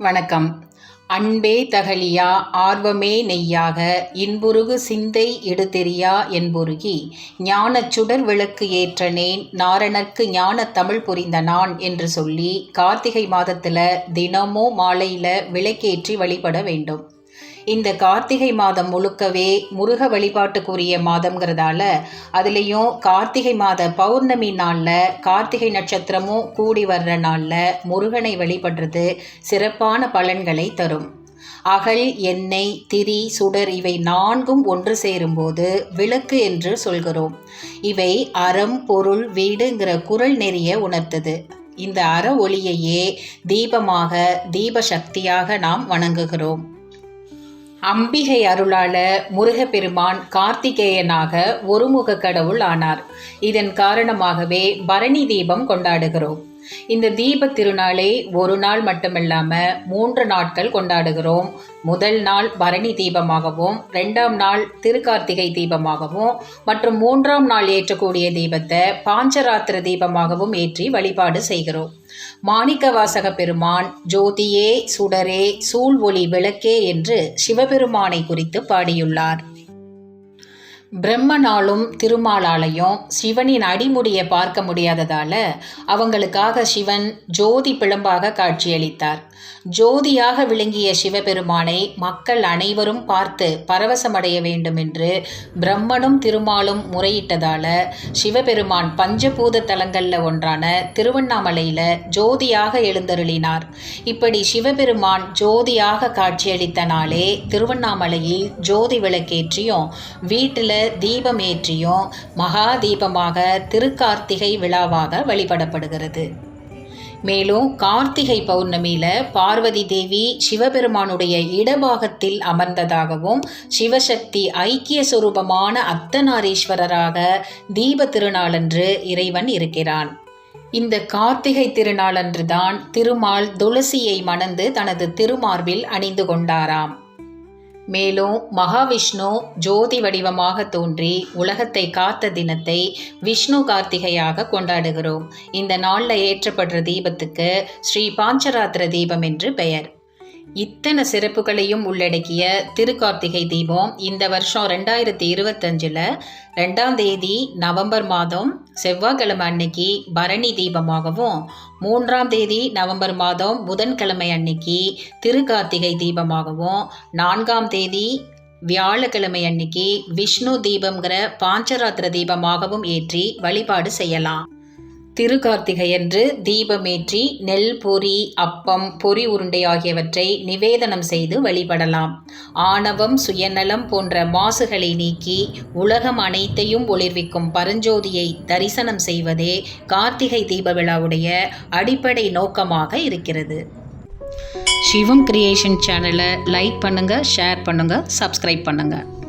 வணக்கம். அன்பே தகலியா ஆர்வமே நெய்யாக இன்புருகு சிந்தை இடுதெரியா என்புருகி ஞானச் சுடர் விளக்கு ஏற்றனேன் நாரணர்க்கு ஞானத் தமிழ் புரிந்த நான் என்று சொல்லி கார்த்திகை மாதத்தில் தினமும் மாலையில் விளக்கேற்றி வழிபட வேண்டும். இந்த கார்த்திகை மாதம் முழுக்கவே முருக வழிபாட்டுக்குரிய மாதங்கிறதால அதுலேயும் கார்த்திகை மாத பௌர்ணமி நாளில் கார்த்திகை நட்சத்திரமும் கூடி வர்ற நாளில் முருகனை வழிபடுறது சிறப்பான பலன்களை தரும். அகல் எண்ணெய் திரி சுடர் இவை நான்கும் ஒன்று சேரும்போது விளக்கு என்று சொல்கிறோம். இவை அறம் பொருள் வீடுங்கிற குரல் நெறிய உணர்த்தது. இந்த அற ஒளியையே தீபமாக தீப சக்தியாக நாம் வணங்குகிறோம். அம்பிகை அருளால முருகப்பெருமான் கார்த்திகேயனாக ஒருமுக கடவுள் ஆனார். இதன் காரணமாகவே பரணி தீபம் கொண்டாடுகிறோம். இந்த தீப திருநாளை ஒரு நாள் மட்டுமில்லாமல் மூன்று நாட்கள் கொண்டாடுகிறோம். முதல் நாள் பரணி தீபமாகவும் ரெண்டாம் நாள் திருக்கார்த்திகை தீபமாகவும் மற்றும் மூன்றாம் நாள் ஏற்றக்கூடிய தீபத்தை பாஞ்சராத்திர தீபமாகவும் ஏற்றி வழிபாடு செய்கிறோம். மாணிக்க வாசக பெருமான் ஜோதியே சுடரே சூழ் ஒளி விளக்கே என்று சிவபெருமானை குறித்து பாடியுள்ளார். பிரம்மனாலும் திருமாலாலையும் சிவனின் அடிமுடியை பார்க்க முடியாததால அவங்களுக்காக சிவன் ஜோதி பிளம்பாக காட்சியளித்தார். ஜோதியாக விளங்கிய சிவபெருமானை மக்கள் அனைவரும் பார்த்து பரவசமடைய வேண்டும் என்று பிரம்மனும் திருமாலும் முறையிட்டதால சிவபெருமான் பஞ்சபூத தலங்களில் ஒன்றான திருவண்ணாமலையில் ஜோதியாக எழுந்தருளினார். இப்படி சிவபெருமான் ஜோதியாக காட்சியளித்த நாளே திருவண்ணாமலையில் ஜோதி விளக்கேற்றியும் வீட்டில் தீபம் ஏற்றியும் மகா தீபமாக திருக்கார்த்திகை விழாவாக வழிபடப்படுகிறது. மேலும் கார்த்திகை பௌர்ணமியில் பார்வதி தேவி சிவபெருமானுடைய இடபாகத்தில் அமர்ந்ததாகவும் சிவசக்தி ஐக்கிய சுரூபமான அர்த்தநாரீஸ்வரராக தீப திருநாளன்று இறைவன் இருக்கிறான். இந்த கார்த்திகை திருநாளன்று தான் திருமால் துளசியை மணந்து தனது திருமார்பில் அணிந்து கொண்டாராம். மேலும் மகாவிஷ்ணு ஜோதி வடிவமாக தோன்றி உலகத்தை காத்த தினத்தை விஷ்ணு கார்த்திகையாக கொண்டாடுகிறோம். இந்த நாளில் ஏற்றப்படுற தீபத்துக்கு ஸ்ரீ பாஞ்சராத்திர தீபம் என்று பெயர். இத்தனை சிறப்புகளையும் உள்ளடக்கிய திருக்கார்த்திகை தீபம் இந்த வருஷம் ரெண்டாயிரத்தி இருபத்தஞ்சில் ரெண்டாம் தேதி நவம்பர் மாதம் செவ்வாய்க்கிழமை அன்னைக்கு பரணி தீபமாகவும் மூன்றாம் தேதி நவம்பர் மாதம் புதன்கிழமை அன்னைக்கு திருக்கார்த்திகை தீபமாகவும் நான்காம் தேதி வியாழக்கிழமை அன்னைக்கு விஷ்ணு தீபம்ங்கிற பாஞ்சராத்திர தீபமாகவும் ஏற்றி வழிபாடு செய்யலாம். திருக்கார்த்திகையன்று தீபமேற்றி நெல் பொறி அப்பம் பொறி உருண்டை ஆகியவற்றை நிவேதனம் செய்து வழிபடலாம். ஆணவம் சுயநலம் போன்ற மாசுகளை நீக்கி உலகம் அனைத்தையும் ஒளிர்விக்கும் பரஞ்சோதியை தரிசனம் செய்வதே கார்த்திகை தீப விழாவுடைய அடிப்படை நோக்கமாக இருக்கிறது. சிவம் கிரியேஷன் சேனலை லைக் பண்ணுங்கள் ஷேர் பண்ணுங்கள் சப்ஸ்கிரைப் பண்ணுங்கள்